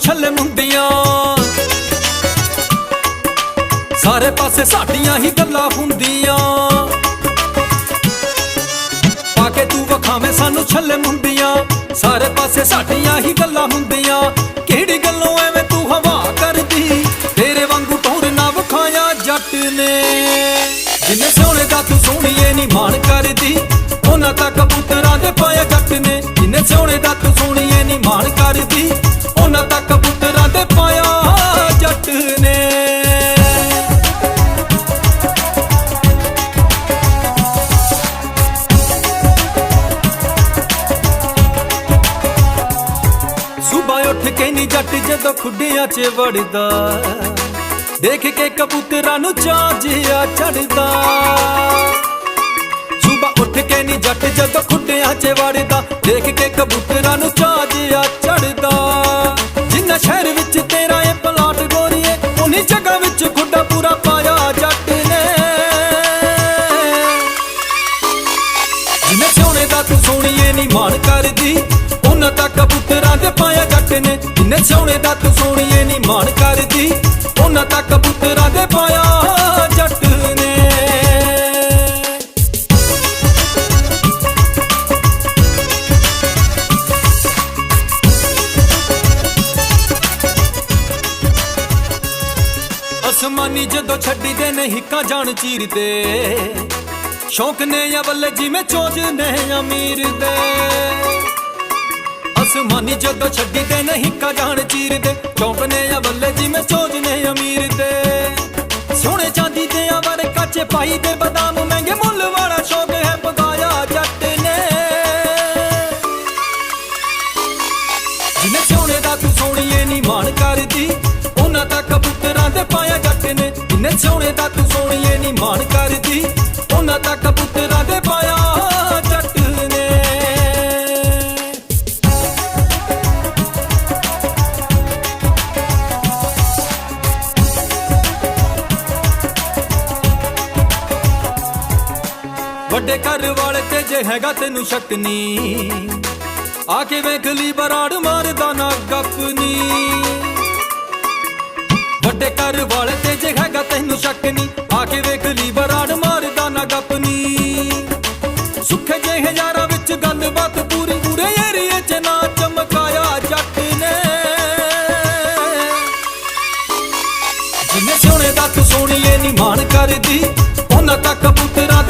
ਛੱਲੇ ਮੁੰਡੀਆਂ। ਸਾਰੇ ਪਾਸੇ ਸਾਡੀਆਂ ਹੀ ਗੱਲਾਂ ਹੁੰਦੀਆਂ। ਪਾ ਕੇ ਤੂੰ ਵਖਾਵੇਂ ਸਾਨੂੰ ਛੱਲੇ ਮੁੰਡੀਆਂ। ਸਾਰੇ ਪਾਸੇ ਸਾਡੀਆਂ ਹੀ ਗੱਲਾਂ ਹੁੰਦੀਆਂ। ਕਿਹੜੀ ਗੱਲੋਂ ਐਵੇਂ ਤੂੰ ਹਵਾ ਕਰਦੀ? ਤੇਰੇ ਵਾਂਗੂ ਟੋਰ ਨਾ ਵਿਖਾਇਆ ਜੱਟ ਨੇ। ਜਿੰਨੇ ਸੋਹਣੇ ਦਾ ਤੂੰ ਸੋਹਣੀਏ ਨਹੀਂ ਮਾਣ ਕਰਦੀ, ਉਹਨਾਂ ਤੱਕ ਨਹੀਂ ਮਾਣ ਕਰਦੀ, ਉਹਨਾਂ ਤਾਂ ਕਬੂਤਰਾਂ ਦੇ ਪਾਇਆ ਜੱਟ ਨੇ। ਸੁਬਾ ਉੱਠ ਕੇ ਨੀ ਜੱਟ ਜਦੋਂ ਖੁੱਡੀਆਂ 'ਚ ਵੜਦਾ, ਦੇਖ ਕੇ ਕਬੂਤਰਾਂ ਨੂੰ ਚਾਅ ਚੜਦਾ। ਸੁਬਾ ਉੱਠ ਕੇ ਨੀ ਜੱਟ ਜਦੋਂ ਖੁੱਡੀਆਂ 'ਚ ਵੜਦਾ, ਦੇਖ ਕੇ ਕਬੂਤਰਾਂ ਨੂੰ ਚਾਅ ਜਿਹਾ ਚੜਦਾ ਜਿੰਨਾ ਸ਼ਹਿਰ ਵਿੱਚ ਤੇਰਾ ਇਹ ਪਲਾਟ ਗੋਰੀਏ, ਉਨੀ ਜਗ੍ਹਾ ਵਿੱਚ ਖੁੱਡਾ ਪੂਰਾ ਪਾਇਆ ਜੱਟ ਨੇ। ਜਿੰਨੇ ਸੋਹਣੇ ਦਾ ਤੂੰ ਸੋਹਣੀਏ ਨਹੀਂ ਮਾਣ ਕਰਦੀ ਉਹਨਾਂ ਤਾਂ ਕਬੂਤਰਾਂ ਦੇ ਪਾਇਆ ਜੱਟ ਨੇ। ਜਿੰਨੇ ਸੋਹਣੇ ਦਾ ਤੂੰ ਸੋਹਣੀਏ ਨਹੀਂ ਮਾਣ ਕਰਦੀ ਉਹਨਾਂ ਤਾਂ ਕਬੂਤਰਾਂ ਦੇ ਪਾਇਆ ਅਸਮਾਨੀ ਜਦੋਂ ਛੱਡੀ ਦੇ ਨੇ ਹਿੱਕਾਂ ਜਾਣ ਚੀਰਦੇ ਸ਼ੌਕ ਨੇ ਜਾਂ ਬੱਲੇ ਜਿਵੇਂ ਚੋਜ ਨੇ ਅਮੀਰ ਦੇ। ਅਸਮਾਨੀ ਜਦੋਂ ਛੱਡੀ ਦੇ ਨਹੀਂ ਜਾਣ ਚੀਰਦੇ ਚੌਂਕ ਨੇ ਜਾਂ ਬੱਲੇ ਜਿਵੇਂ ਚੋਜ ਨੇ ਅਮੀਰ ਦੇ। ਸੋਹਣੇ ਚਾਂਦੀ ਦੇ ਆਵਰ ਕੱਚੇ ਪਾਈ ਦੇ ਬਦਾਮ ਮਹਿੰਗੇ ਮੁੱਲ ਵਾਲਾ ਸ਼ੌਕ ਹੈ ਪਗਾਇਆ ਜੱਟ ਨੇ। ਜਿਨੇ ਸੋਹਣੇ ਦਾ ਤੂੰ ਸੋਹਣੀਏ ਨਹੀਂ ਮਾਣ ਕਰਦੀ ਨੇ ਜਿਨੇ ਸੋਹਣੇ ਦਾ ਤੂੰ ਸੋਹਣੀਏ ਨਹੀਂ ਮਾਣ ਕਰਦੀ। ਉਹਨਾਂ ਤਾਂ ਕਬੂਤਰਾਂ ਦੇ ਪਾਇਆ ਜੱਟ ਵੱਡੇ ਘਰ ਵਾਲੇ ਤੇ ਜੇ ਹੈਗਾ ਤੈਨੂੰ ਸ਼ੱਕ ਨੀ ਆ ਕੇ ਵੇਖ ਲਈ ਬਰਾੜ ਮਾਰਦਾ ਨਾ ਗੱਪ ਨੀ ਵੱਡੇ ਘਰ ਵਾਲੇ ਤੇ ਜੇ ਹੈਗਾ ਤੈਨੂੰ ਸ਼ੱਕ ਨੀ, ਆ ਕੇ ਵੇਖ ਲਈ ਬਰਾੜ ਮਾਰਦਾ ਨਾ ਗੱਪ ਸੁੱਖੇ ਜੇ ਹਜ਼ਾਰਾਂ ਵਿੱਚ ਗੱਲਬਾਤ ਪੂਰੀ, ਪੂਰੇ ਏਰੀਏ 'ਚ ਨਾ ਚਮਕਾਇਆ ਜੱਟ ਨੇ। ਜਿੰਨੇ ਸੋਹਣੇ ਦਾ ਸੋਹਣੀਏ ਨਹੀਂ ਮਾਣ ਕਰਦੀ, ਉਹਨਾਂ ਤੱਕ ਕਬੂਤਰਾਂ